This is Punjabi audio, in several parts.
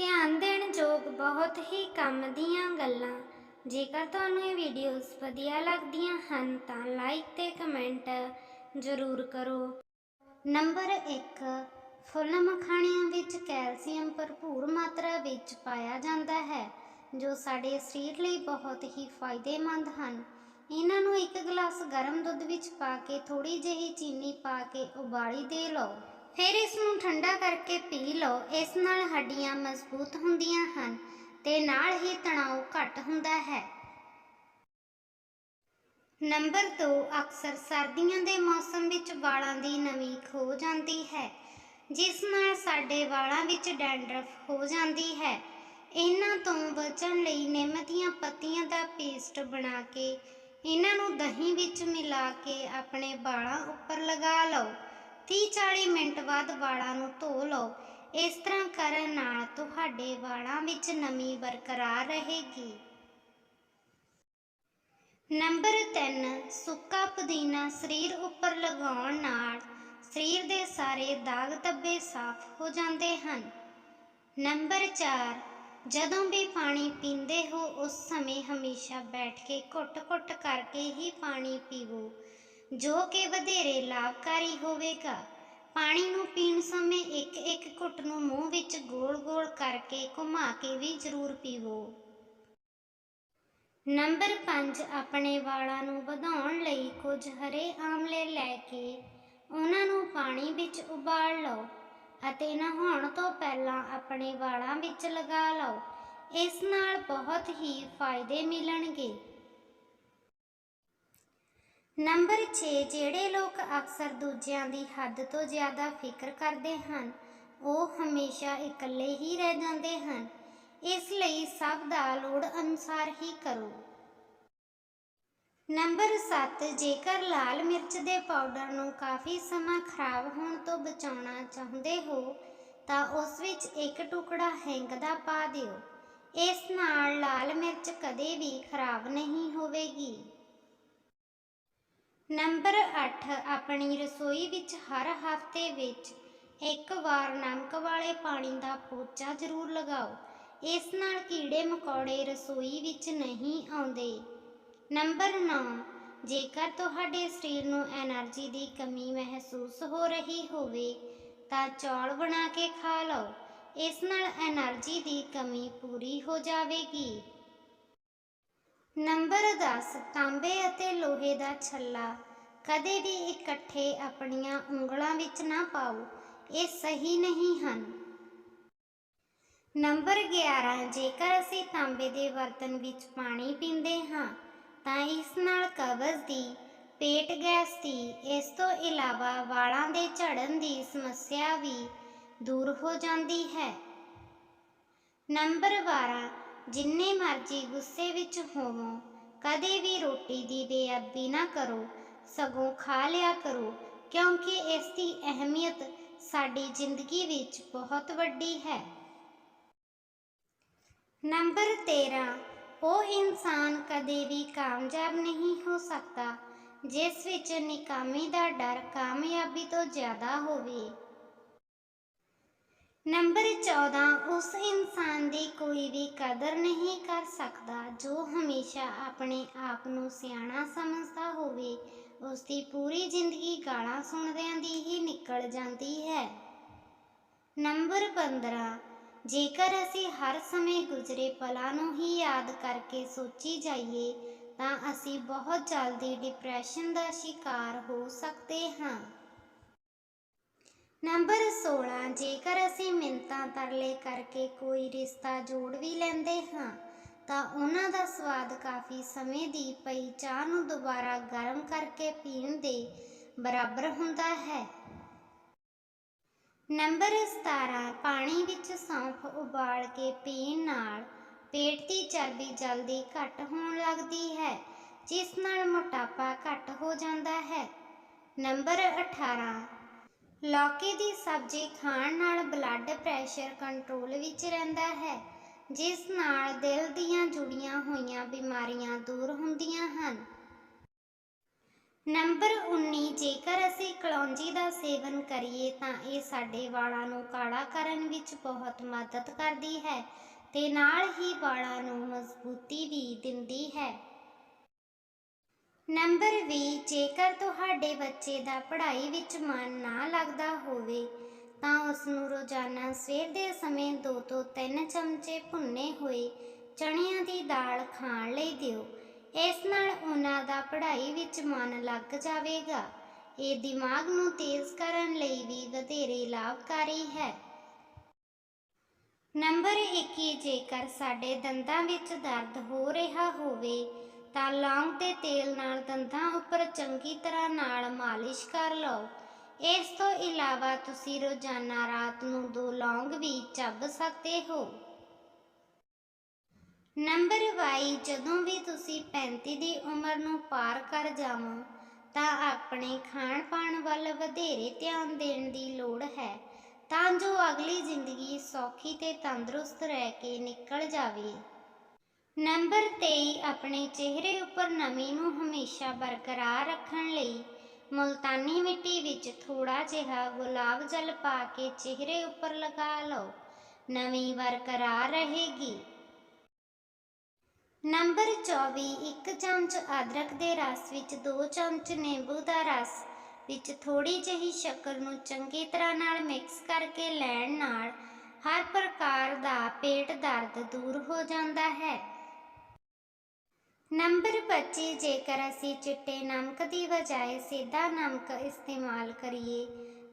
ਧਿਆਨ ਦੇਣ ਯੋਗ ਬਹੁਤ ਹੀ ਕੰਮ ਦੀਆਂ ਗੱਲਾਂ। ਜੇਕਰ ਤੁਹਾਨੂੰ ਇਹ ਵੀਡੀਓਜ਼ ਵਧੀਆ ਲੱਗਦੀਆਂ ਹਨ, ਤਾਂ ਲਾਈਕ ਤੇ ਕਮੈਂਟ ਜ਼ਰੂਰ ਕਰੋ। ਨੰਬਰ 1 ਫੁੱਲ ਮਖਾਣਿਆਂ ਵਿੱਚ ਕੈਲਸ਼ੀਅਮ ਭਰਪੂਰ ਮਾਤਰਾ ਵਿੱਚ ਪਾਇਆ ਜਾਂਦਾ ਹੈ, ਜੋ ਸਾਡੇ ਸਰੀਰ ਲਈ ਬਹੁਤ ਹੀ ਫਾਇਦੇਮੰਦ ਹਨ। ਇਹਨਾਂ ਨੂੰ ਇੱਕ ਗਲਾਸ ਗਰਮ ਦੁੱਧ ਵਿੱਚ ਪਾ ਕੇ ਥੋੜੀ ਜਿਹੀ ਚੀਨੀ ਪਾ ਕੇ ਉਬਾਲੀ ਦੇ ਲਓ। ਫਿਰ ਇਸ ਨੂੰ ਠੰਡਾ ਕਰਕੇ ਪੀ ਲਓ। ਇਸ ਨਾਲ ਹੱਡੀਆਂ ਮਜ਼ਬੂਤ ਹੁੰਦੀਆਂ ਹਨ ਤੇ ਨਾਲ ਹੀ ਤਣਾਅ ਘੱਟ ਹੁੰਦਾ ਹੈ। ਨੰਬਰ 2 ਅਕਸਰ ਸਰਦੀਆਂ ਦੇ ਮੌਸਮ ਵਿੱਚ ਵਾਲਾਂ ਦੀ ਨਮੀ ਖੋ ਜਾਂਦੀ ਹੈ, ਜਿਸ ਨਾਲ ਸਾਡੇ ਵਾਲਾਂ ਵਿੱਚ ਡੈਂਡਰਫ ਹੋ ਜਾਂਦੀ ਹੈ। ਇਹਨਾਂ ਤੋਂ ਬਚਣ ਲਈ ਨਿੰਮ ਦੀਆਂ ਪੱਤੀਆਂ ਦਾ ਪੇਸਟ ਬਣਾ ਕੇ, ਇਹਨਾਂ ਨੂੰ ਦਹੀਂ ਵਿੱਚ ਮਿਲਾ ਕੇ ਆਪਣੇ ਵਾਲਾਂ ਉੱਪਰ ਲਗਾ ਲਓ। 30-40 ਮਿੰਟ ਬਾਅਦ ਵਾਲਾਂ ਨੂੰ ਧੋ ਲਓ। ਇਸ ਤਰ੍ਹਾਂ ਕਰਨ ਨਾਲ ਤੁਹਾਡੇ ਵਾਲਾਂ ਵਿੱਚ ਨਮੀ ਬਰਕਰਾਰ ਰਹੇਗੀ। ਨੰਬਰ 3 ਸੁੱਕਾ ਪੁਦੀਨਾ ਸਰੀਰ ਉੱਪਰ ਲਗਾਉਣ ਨਾਲ ਸਰੀਰ ਦੇ ਸਾਰੇ ਦਾਗ ਧੱਬੇ ਸਾਫ਼ ਹੋ ਜਾਂਦੇ ਹਨ। ਨੰਬਰ 4 ਜਦੋਂ ਵੀ ਪਾਣੀ ਪੀਂਦੇ ਹੋ, ਉਸ ਸਮੇਂ ਹਮੇਸ਼ਾ ਬੈਠ ਕੇ ਘੁੱਟ-ਘੁੱਟ ਕਰਕੇ ਹੀ ਪਾਣੀ ਪੀਵੋ। ਜੋ ਕਿ ਵਧੇਰੇ ਲਾਭਕਾਰੀ ਹੋਵੇਗਾ। ਪਾਣੀ ਨੂੰ ਪੀਣ ਸਮੇਂ ਇੱਕ ਇੱਕ ਘੁੱਟ ਨੂੰ ਮੂੰਹ ਵਿੱਚ ਗੋਲ-ਗੋਲ ਕਰਕੇ ਘੁਮਾ ਕੇ ਵੀ ਜ਼ਰੂਰ ਪੀਵੋ। ਨੰਬਰ 5 ਆਪਣੇ ਵਾਲਾਂ ਨੂੰ ਵਧਾਉਣ ਲਈ ਕੁਝ ਹਰੇ ਆਮਲੇ ਲੈ ਕੇ ਉਹਨਾਂ ਨੂੰ ਪਾਣੀ ਵਿੱਚ ਉਬਾਲ ਲਓ ਅਤੇ ਨਹਾਉਣ ਤੋਂ ਪਹਿਲਾਂ ਆਪਣੇ ਵਾਲਾਂ ਵਿੱਚ ਲਗਾ ਲਓ। ਇਸ ਨਾਲ ਬਹੁਤ ਹੀ ਫਾਇਦੇ ਮਿਲਣਗੇ। ਨੰਬਰ 6 ਜਿਹੜੇ ਲੋਕ ਅਕਸਰ ਦੂਜਿਆਂ ਦੀ ਹੱਦ ਤੋਂ ਜ਼ਿਆਦਾ ਫਿਕਰ ਕਰਦੇ ਹਨ, ਉਹ ਹਮੇਸ਼ਾ ਇਕੱਲੇ ਹੀ ਰਹਿ ਜਾਂਦੇ ਹਨ। ਇਸ ਲਈ ਸਭ ਦਾ ਲੋੜ ਅਨੁਸਾਰ ਹੀ ਕਰੋ। ਨੰਬਰ 7 ਜੇਕਰ ਲਾਲ ਮਿਰਚ ਦੇ ਪਾਊਡਰ ਨੂੰ ਕਾਫੀ ਸਮਾਂ ਖਰਾਬ ਹੋਣ ਤੋਂ ਬਚਾਉਣਾ ਚਾਹੁੰਦੇ ਹੋ, ਤਾਂ ਉਸ ਵਿੱਚ ਇੱਕ ਟੁਕੜਾ ਹਿੰਗ ਦਾ ਪਾ ਦਿਓ। ਇਸ ਨਾਲ ਲਾਲ ਮਿਰਚ ਕਦੇ ਵੀ ਖਰਾਬ ਨਹੀਂ ਹੋਵੇਗੀ। ਨੰਬਰ 8 ਆਪਣੀ ਰਸੋਈ ਵਿੱਚ ਹਰ ਹਫ਼ਤੇ ਵਿੱਚ ਇੱਕ ਵਾਰ ਨਮਕ ਵਾਲੇ ਪਾਣੀ ਦਾ ਪੋਚਾ ਜ਼ਰੂਰ ਲਗਾਓ। ਇਸ ਨਾਲ ਕੀੜੇ ਮਕੌੜੇ ਰਸੋਈ ਵਿੱਚ ਨਹੀਂ ਆਉਂਦੇ। ਨੰਬਰ 9 ਜੇਕਰ ਤੁਹਾਡੇ ਸਰੀਰ ਨੂੰ એનર્ਜੀ ਦੀ ਕਮੀ ਮਹਿਸੂਸ ਹੋ ਰਹੀ ਹੋਵੇ, ਤਾਂ ਚੌਲ ਬਣਾ ਕੇ ਖਾ ਲਓ। ਇਸ ਨਾਲ એનર્ਜੀ ਦੀ ਕਮੀ ਪੂਰੀ ਹੋ ਜਾਵੇਗੀ। ਨੰਬਰ 10 ਤਾਂਬੇ ਅਤੇ ਲੋਹੇ ਦਾ ਛੱਲਾ। ਕਦੇ ਵੀ ਇਕੱਠੇ ਆਪਣੀਆਂ ਉਂਗਲਾਂ ਵਿੱਚ ਨਾ ਪਾਓ, ਇਹ ਸਹੀ ਨਹੀਂ ਹਨ। ਨੰਬਰ 11 ਜੇਕਰ ਅਸੀਂ ਤਾਂਬੇ ਦੇ ਬਰਤਨ ਵਿੱਚ ਪਾਣੀ ਪੀਂਦੇ ਹਾਂ, ਤਾਂ ਇਸ ਨਾਲ ਕਬਜ਼ ਦੀ ਪੇਟ ਗੈਸ ਦੀ, ਇਸ ਤੋਂ ਇਲਾਵਾ ਵਾਲਾਂ ਦੇ ਝੜਨ ਦੀ ਸਮੱਸਿਆ ਵੀ ਦੂਰ ਹੋ ਜਾਂਦੀ ਹੈ। ਨੰਬਰ 12 ਜਿੰਨੇ ਮਰਜ਼ੀ ਗੁੱਸੇ ਵਿੱਚ ਹੋਵੋ, ਕਦੇ ਵੀ ਰੋਟੀ ਦੀ ਬੇਅਦਬੀ ਨਾ ਕਰੋ, ਸਗੋਂ ਖਾ ਲਿਆ ਕਰੋ, ਕਿਉਂਕਿ ਇਸ ਦੀ ਅਹਿਮੀਅਤ ਸਾਡੀ ਜ਼ਿੰਦਗੀ ਵਿੱਚ ਬਹੁਤ ਵੱਡੀ ਹੈ। ਨੰਬਰ 13 ਉਹ ਇਨਸਾਨ ਕਦੇ ਵੀ ਕਾਮਯਾਬ ਨਹੀਂ ਹੋ ਸਕਦਾ, ਜਿਸ ਵਿੱਚ ਨਿਕਾਮੀ ਦਾ ਡਰ ਕਾਮਯਾਬੀ ਤੋਂ ਜ਼ਿਆਦਾ ਹੋਵੇ। ਨੰਬਰ 14 ਉਸ ਇਨਸਾਨ ਦੀ ਕੋਈ ਵੀ ਕਦਰ ਨਹੀਂ ਕਰ ਸਕਦਾ, ਜੋ ਹਮੇਸ਼ਾ ਆਪਣੇ ਆਪ ਨੂੰ ਸਿਆਣਾ ਸਮਝਦਾ ਹੋਵੇ ਉਸ ਦੀ ਪੂਰੀ ਜ਼ਿੰਦਗੀ ਗਾਲਾਂ ਸੁਣਦਿਆਂ ਦੀ ਹੀ ਨਿਕਲ ਜਾਂਦੀ ਹੈ। ਨੰਬਰ 15 ਜੇਕਰ ਅਸੀਂ ਹਰ ਸਮੇਂ ਗੁਜ਼ਰੇ ਪਲਾਂ ਨੂੰ ਹੀ ਯਾਦ ਕਰਕੇ ਸੋਚੀ ਜਾਈਏ, ਤਾਂ ਅਸੀਂ ਬਹੁਤ ਜਲਦੀ ਡਿਪਰੈਸ਼ਨ ਦਾ ਸ਼ਿਕਾਰ ਹੋ ਸਕਦੇ ਹਾਂ। ਨੰਬਰ 16 ਜੇਕਰ ਅਸੀਂ ਮਿੰਤਾਂ ਤਰਲੇ ਕਰਕੇ ਕੋਈ ਰਿਸ਼ਤਾ ਜੋੜ ਵੀ ਲੈਂਦੇ ਹਾਂ, ਤਾਂ ਉਹਨਾਂ ਦਾ ਸਵਾਦ ਕਾਫੀ ਸਮੇਂ ਦੀ ਪਈ ਚਾਹ ਨੂੰ ਦੁਬਾਰਾ ਗਰਮ ਕਰਕੇ ਪੀਣ ਦੇ ਬਰਾਬਰ ਹੁੰਦਾ ਹੈ। ਨੰਬਰ 17 ਪਾਣੀ ਵਿੱਚ ਸੌਂਫ ਉਬਾਲ ਕੇ ਪੀਣ ਨਾਲ ਪੇਟ ਦੀ ਚਰਬੀ ਜਲਦੀ ਘੱਟ ਹੋਣ ਲੱਗਦੀ ਹੈ, ਜਿਸ ਨਾਲ ਮੋਟਾਪਾ ਘੱਟ ਹੋ ਜਾਂਦਾ ਹੈ। ਨੰਬਰ 18 ਲੌਕੀ ਦੀ ਸਬਜ਼ੀ ਖਾਣ ਨਾਲ ਬਲੱਡ ਪ੍ਰੈਸ਼ਰ ਕੰਟਰੋਲ ਵਿੱਚ ਰਹਿੰਦਾ ਹੈ, ਜਿਸ ਨਾਲ ਦਿਲ ਦੀਆਂ ਜੁੜੀਆਂ ਹੋਈਆਂ ਬਿਮਾਰੀਆਂ ਦੂਰ ਹੁੰਦੀਆਂ ਹਨ। ਨੰਬਰ 19 ਜੇਕਰ ਅਸੀਂ ਕਲੌਂਜੀ ਦਾ ਸੇਵਨ ਕਰੀਏ ਤਾਂ ਇਹ ਸਾਡੇ ਵਾਲਾਂ ਨੂੰ ਕਾਲਾ ਕਰਨ ਵਿੱਚ ਬਹੁਤ ਮਦਦ ਕਰਦੀ ਹੈ ਤੇ ਨਾਲ ਹੀ ਵਾਲਾਂ ਨੂੰ ਮਜ਼ਬੂਤੀ ਵੀ ਦਿੰਦੀ ਹੈ। ਨੰਬਰ 20 ਜੇਕਰ ਤੁਹਾਡੇ ਬੱਚੇ ਦਾ ਪੜ੍ਹਾਈ ਵਿੱਚ ਮਨ ਨਾ ਲੱਗਦਾ ਹੋਵੇ, ਤਾਂ ਉਸ ਨੂੰ ਰੋਜ਼ਾਨਾ ਸਵੇਰ ਦੇ ਸਮੇਂ 2 ਤੋਂ 3 ਚਮਚੇ ਭੁੰਨੇ ਹੋਏ ਚਣਿਆਂ ਦੀ ਦਾਲ ਖਾਣ ਲਈ ਦਿਓ। ਇਸ ਨਾਲ ਉਹਨਾਂ ਦਾ ਪੜ੍ਹਾਈ ਵਿੱਚ ਮਨ ਲੱਗ ਜਾਵੇਗਾ। ਇਹ ਦਿਮਾਗ ਨੂੰ ਤੇਜ਼ ਕਰਨ ਲਈ ਵੀ ਵਧੇਰੇ ਲਾਭਕਾਰੀ ਹੈ। ਨੰਬਰ 21 ਜੇਕਰ ਸਾਡੇ ਦੰਦਾਂ ਵਿੱਚ ਦਰਦ ਹੋ ਰਿਹਾ ਹੋਵੇ ਤਾਂ ਲੌਂਗ ਦੇ ਤੇਲ ਨਾਲ ਦੰਦਾਂ ਉੱਪਰ ਚੰਗੀ ਤਰ੍ਹਾਂ ਨਾਲ ਮਾਲਿਸ਼ ਕਰ ਲਓ। ਇਸ ਤੋਂ ਇਲਾਵਾ ਤੁਸੀਂ ਰੋਜ਼ਾਨਾ ਰਾਤ ਨੂੰ ਦੋ ਲੌਂਗ ਵੀ ਚੱਬ ਸਕਦੇ ਹੋ। ਨੰਬਰ 22 ਜਦੋਂ ਵੀ ਤੁਸੀਂ 35 ਦੀ ਉਮਰ ਨੂੰ ਪਾਰ ਕਰ ਜਾਵੋ, ਤਾਂ ਆਪਣੇ ਖਾਣ ਪਾਣ ਵੱਲ ਵਧੇਰੇ ਧਿਆਨ ਦੇਣ ਦੀ ਲੋੜ ਹੈ। ਤਾਂ ਜੋ ਅਗਲੀ ਜ਼ਿੰਦਗੀ ਸੌਖੀ ਤੇ ਤੰਦਰੁਸਤ ਰਹਿ ਕੇ ਨਿਕਲ ਜਾਵੇ। ਨੰਬਰ 23 ਆਪਣੇ ਚਿਹਰੇ ਉੱਪਰ ਨਮੀ ਨੂੰ ਹਮੇਸ਼ਾ ਬਰਕਰਾਰ ਰੱਖਣ ਲਈ ਮੁਲਤਾਨੀ ਮਿੱਟੀ ਵਿੱਚ ਥੋੜਾ ਜਿਹਾ ਗੁਲਾਬ ਜਲ ਪਾ ਕੇ ਚਿਹਰੇ ਉੱਪਰ ਲਗਾ ਲਓ। ਨਮੀ ਬਰਕਰਾਰ ਰਹੇਗੀ। ਨੰਬਰ 24 1 ਚਮਚ ਅਦਰਕ ਦੇ ਰਸ ਵਿੱਚ 2 ਚਮਚ ਨਿੰਬੂ ਦਾ ਰਸ ਵਿੱਚ ਥੋੜੀ ਜਿਹੀ ਸ਼ੱਕਰ ਨੂੰ ਚੰਗੀ ਤਰ੍ਹਾਂ ਨਾਲ ਮਿਕਸ ਕਰਕੇ ਲੈਣ ਨਾਲ ਹਰ ਪ੍ਰਕਾਰ ਦਾ ਪੇਟ ਦਰਦ ਦੂਰ ਹੋ ਜਾਂਦਾ ਹੈ। ਨੰਬਰ 25 ਜੇਕਰ ਅਸੀਂ ਚਿੱਟੇ ਨਮਕ ਦੀ ਬਜਾਏ ਸਿੱਧਾ ਨਮਕ ਇਸਤੇਮਾਲ ਕਰੀਏ,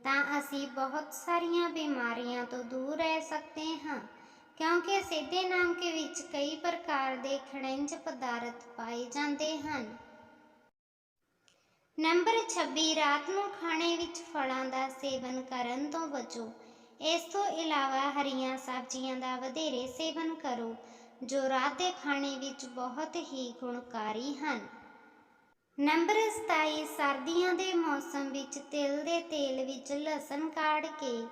ਤਾਂ ਅਸੀਂ ਬਹੁਤ ਸਾਰੀਆਂ ਬਿਮਾਰੀਆਂ ਤੋਂ ਦੂਰ ਰਹਿ ਸਕਦੇ ਹਾਂ, ਕਿਉਂਕਿ ਸਿੱਧੇ ਨਮਕ ਵਿੱਚ ਕਈ ਪ੍ਰਕਾਰ ਦੇ ਖਣਿਜ ਪਦਾਰਥ ਪਾਏ ਜਾਂਦੇ ਹਨ। ਨੰਬਰ 26 ਰਾਤ ਨੂੰ ਖਾਣੇ ਵਿੱਚ ਫਲਾਂ ਦਾ ਸੇਵਨ ਕਰਨ ਤੋਂ ਬਚੋ। ਇਸ ਤੋਂ ਇਲਾਵਾ ਹਰੀਆਂ ਸਬਜ਼ੀਆਂ ਦਾ ਵਧੇਰੇ ਸੇਵਨ ਕਰੋ ਜੋ ਰਾਤ ਦੇ ਖਾਣੇ ਵਿੱਚ ਬਹੁਤ ਹੀ ਗੁਣਕਾਰੀ ਹਨ। ਨੰਬਰ 27 ਸਰਦੀਆਂ ਦੇ ਮੌਸਮ ਵਿੱਚ ਤਿਲ ਦੇ ਤੇਲ ਵਿੱਚ ਲਸਣ ਕਾੜ ਕੇ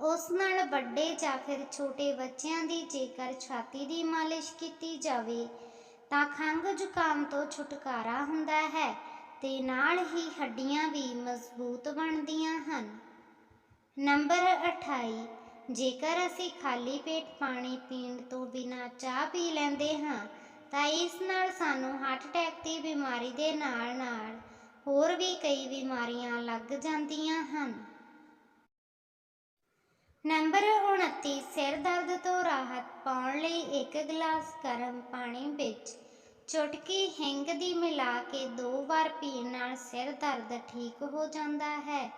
ਉਸ ਨਾਲ ਵੱਡੇ ਜਾਂ ਫਿਰ ਛੋਟੇ ਬੱਚਿਆਂ ਦੀ ਜੇਕਰ ਛਾਤੀ ਦੀ ਮਾਲਿਸ਼ ਕੀਤੀ ਜਾਵੇ, ਤਾਂ ਖੰਘ ਜ਼ੁਕਾਮ ਤੋਂ ਛੁਟਕਾਰਾ ਹੁੰਦਾ ਹੈ ਤੇ ਨਾਲ ਹੀ ਹੱਡੀਆਂ ਵੀ ਮਜ਼ਬੂਤ ਬਣਦੀਆਂ ਹਨ। ਨੰਬਰ 28 ਜੇਕਰ ਅਸੀਂ ਖਾਲੀ ਪੇਟ ਪਾਣੀ ਪੀਣ ਤੋਂ ਬਿਨਾਂ ਚਾਹ ਪੀ ਲੈਂਦੇ ਹਾਂ, ਤਾਂ ਇਸ ਨਾਲ ਸਾਨੂੰ ਹਾਰਟ ਅਟੈਕ ਦੀ ਬਿਮਾਰੀ ਦੇ ਨਾਲ ਨਾਲ ਹੋਰ ਵੀ ਕਈ ਬਿਮਾਰੀਆਂ ਲੱਗ ਜਾਂਦੀਆਂ ਹਨ। ਨੰਬਰ 29 ਸਿਰ ਦਰਦ ਤੋਂ ਰਾਹਤ ਪਾਉਣ ਲਈ ਇੱਕ ਗਲਾਸ ਗਰਮ ਪਾਣੀ ਵਿੱਚ ਚੁਟਕੀ ਹਿੰਗ ਦੀ ਮਿਲਾ ਕੇ ਦੋ ਵਾਰ ਪੀਣ ਨਾਲ ਸਿਰ ਦਰਦ ਠੀਕ ਹੋ ਜਾਂਦਾ ਹੈ।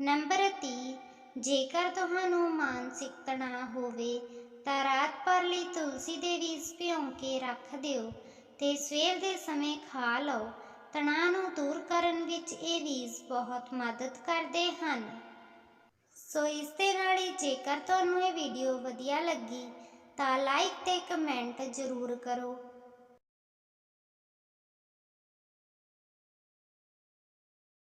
ਨੰਬਰ 30 ਜੇਕਰ ਤੁਹਾਨੂੰ ਮਾਨਸਿਕ ਤਣਾਅ ਹੋਵੇ, ਤਾਂ ਰਾਤ ਭਰ ਲਈ ਤੁਲਸੀ ਦੇ ਬੀਜ ਭਿਉਂ ਕੇ ਰੱਖ ਦਿਓ ਤੇ ਸਵੇਰ ਦੇ ਸਮੇਂ ਖਾ ਲਓ। ਤਣਾਅ ਨੂੰ ਦੂਰ ਕਰਨ ਵਿੱਚ ਇਹ ਬੀਜ ਬਹੁਤ ਮਦਦ ਕਰਦੇ ਹਨ। ਸੋ ਇਸ ਦੇ ਨਾਲ ਹੀ ਜੇਕਰ ਤੁਹਾਨੂੰ ਇਹ ਵੀਡੀਓ ਵਧੀਆ ਲੱਗੀ, ਤਾਂ ਲਾਈਕ ਤੇ ਕਮੈਂਟ ਜ਼ਰੂਰ ਕਰੋ।